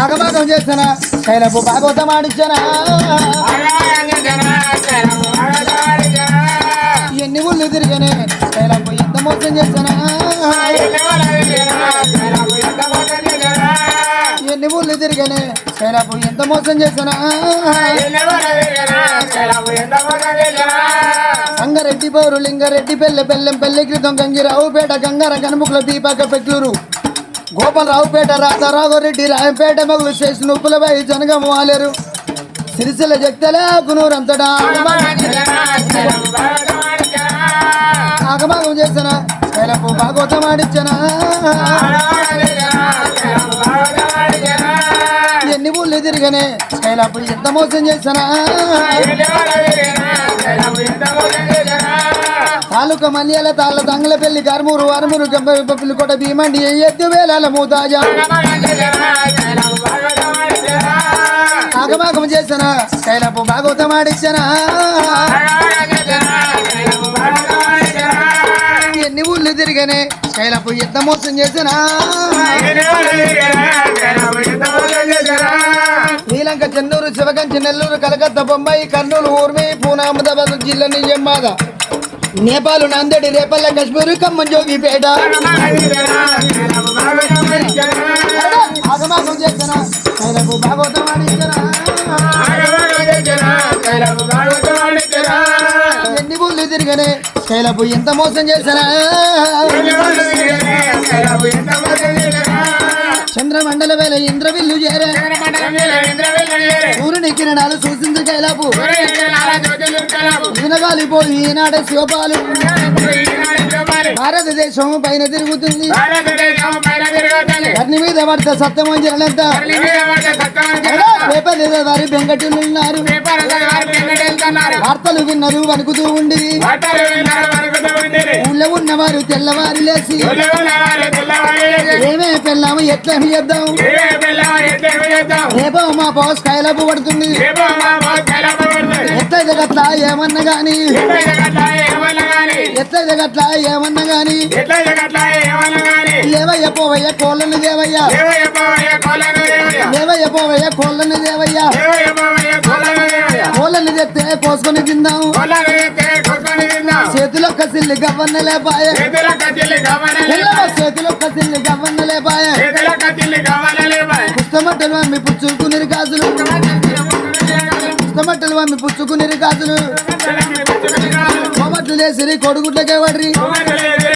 ఆగమాగం చేసనా? శైలపు భాగవతం ఆడించనా ఎన్ని ఊళ్ళు తిరిగనే? శైలపు ఎంత మోసం చేసనా? ఎన్ని ఊళ్ళు తిరిగనే? శైలపు ఎంత మోసం చేసనా సంగారెడ్డి పౌరు లింగారెడ్డి పెళ్ళె పెళ్ళెం పెళ్ళి క్రితం గంగిరావుపేట గంగార కనుముకుల దీపక పెట్లూరు. గోపాలరావుపేట రాధారాఘరెడ్డి రాయంపేట మగులు చేసిన ఉప్పులపై జనగం వాలేరు. సిరిసిల్ల జక్తలే కునూరు అంతటా ఆగమాగం చేసిన శైలపు ఆడించనా ఎన్ని తిరిగనే ఎంత మోసం చేసనా తాలూక మల్యాల తాళ్ళ తంగల పెళ్ళి కర్మూరు అరమూరు పిల్లికోట భీమండి ఎద్దు వేలాల మూతాజా? ఆగమాగం చేసిన శైలపు భాగవతం ఆడించనా ఎన్ని ఊళ్ళు తిరిగనే శైలపు ఎంత మోసం చేసినా శ్రీలంక చెన్నూరు శివగంచి నెల్లూరు కలకత్తా బొంబాయి కర్నూలు ఊర్మి పూనా అహ్మదాబాద్ జిల్లా నిజామాబాద్ నేపాల్ నాందేడి రేపల్ల కశ్మీరు ఖమ్మం జోగిపేట. ఎన్ని ఊళ్ళు తిరిగనే? కైలపు ఎంత మోసం చేశారా చంద్రమండల వేల ఇంద్రవిల్లు చేరే? సూర్యుని కిరణాలు సూచించు కైలాపు వినగాలిపోయి ఈనాడే శివపాలు. భారతదేశం పైన తిరుగుతుంది. అగ్ని మీద పడితే సత్యమంజలంతా పేపర్ మీద వారి బెంగటిల్లు ఉన్నారు వార్తలు విన్నారు వణుకుతూ ఉండి ఊళ్ళో ఉన్నవారు తెల్లవారి లేచి. ఏమే పెళ్ళాము ఎట్లా చేద్దాం రేపో మా బాస్ కైలాపు పడుతుంది. ఎట్లా జగట్లా ఏమన్నా గాని. ఎట్లా జగట్లా ఏమన్నా గాని. లేవయ్య పోవయ్య కోళ్ళని దేవయ్య. లేవయ్య పోవయ్య కోళ్ళని దేవయ్య. కోళ్ళని తెస్తే కోసుకొని తిందాం. చేతిలో కసిల్లి గవ్వన్న లేపాయ. చేతిలో కసిల్లి గవ్వన్న లేపాయ. పుస్తమట్టలు అమ్మి పుచ్చుకుని గాజులు? పుస్తమట్టలు అమ్మి పుచ్చుకుని గాజులు? కోమట్లు లేసిరి కొడుగుట్లకే వడ్రి.